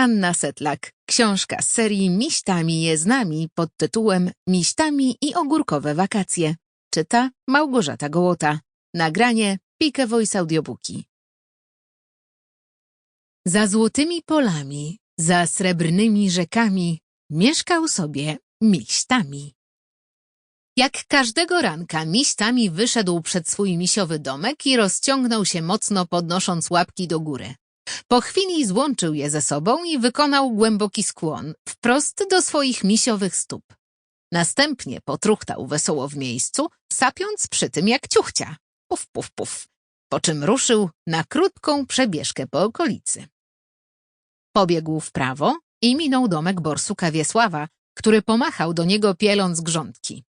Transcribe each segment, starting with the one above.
Anna Setlak. Książka z serii Miśtami je z nami pod tytułem Miśtami i ogórkowe wakacje. Czyta Małgorzata Gołota. Nagranie Pike Voice Audiobooki. Za złotymi polami, za srebrnymi rzekami mieszkał sobie Miśtami. Jak każdego ranka Miśtami wyszedł przed swój misiowy domek i rozciągnął się mocno podnosząc łapki do góry. Po chwili złączył je ze sobą i wykonał głęboki skłon, wprost do swoich misiowych stóp. Następnie potruchtał wesoło w miejscu, sapiąc przy tym jak ciuchcia. Puf, puf, puf. Po czym ruszył na krótką przebieżkę po okolicy. Pobiegł w prawo i minął domek borsuka Wiesława, który pomachał do niego pieląc grządki.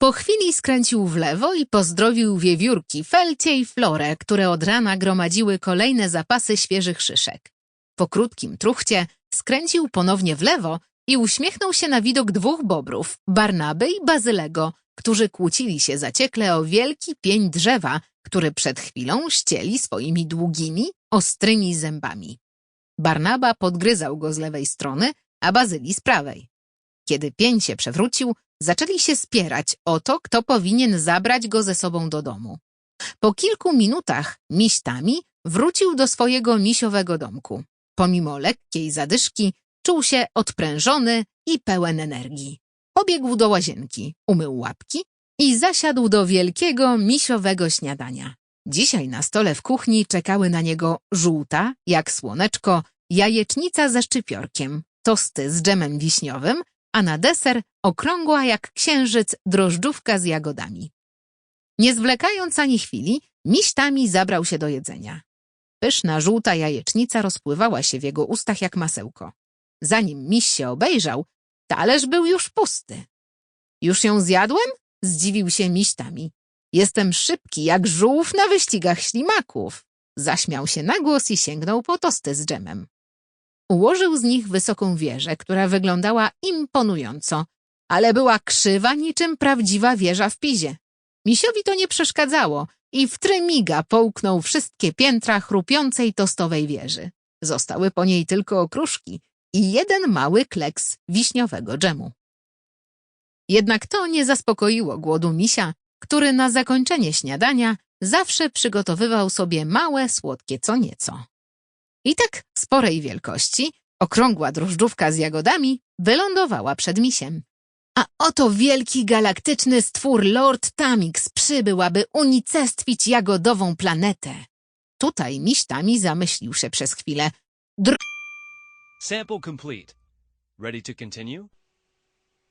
Po chwili skręcił w lewo i pozdrowił wiewiórki, Felcie i Florę, które od rana gromadziły kolejne zapasy świeżych szyszek. Po krótkim truchcie skręcił ponownie w lewo i uśmiechnął się na widok dwóch bobrów, Barnaby i Bazylego, którzy kłócili się zaciekle o wielki pień drzewa, który przed chwilą ścieli swoimi długimi, ostrymi zębami. Barnaba podgryzał go z lewej strony, a Bazyli z prawej. Kiedy pień się przewrócił, zaczęli się spierać o to, kto powinien zabrać go ze sobą do domu. Po kilku minutach miśtami wrócił do swojego misiowego domku. Pomimo lekkiej zadyszki czuł się odprężony i pełen energii. Pobiegł do łazienki, umył łapki i zasiadł do wielkiego misiowego śniadania. Dzisiaj na stole w kuchni czekały na niego żółta, jak słoneczko, jajecznica ze szczypiorkiem, tosty z dżemem wiśniowym, a na deser okrągła jak księżyc drożdżówka z jagodami. Nie zwlekając ani chwili, miśtami zabrał się do jedzenia. Pyszna żółta jajecznica rozpływała się w jego ustach jak masełko. Zanim miś się obejrzał, talerz był już pusty. Już ją zjadłem? Zdziwił się miśtami. Jestem szybki jak żółw na wyścigach ślimaków. Zaśmiał się na głos i sięgnął po tosty z dżemem. Ułożył z nich wysoką wieżę, która wyglądała imponująco, ale była krzywa niczym prawdziwa wieża w Pizie. Misiowi to nie przeszkadzało i w trymiga połknął wszystkie piętra chrupiącej tostowej wieży. Zostały po niej tylko okruszki i jeden mały kleks wiśniowego dżemu. Jednak to nie zaspokoiło głodu misia, który na zakończenie śniadania zawsze przygotowywał sobie małe, słodkie co nieco. I tak sporej wielkości, okrągła drożdżówka z jagodami wylądowała przed misiem. A oto wielki galaktyczny stwór Lord Tamix przybył, aby unicestwić jagodową planetę. Tutaj miś Tami zamyślił się przez chwilę. Sample complete. Ready to continue?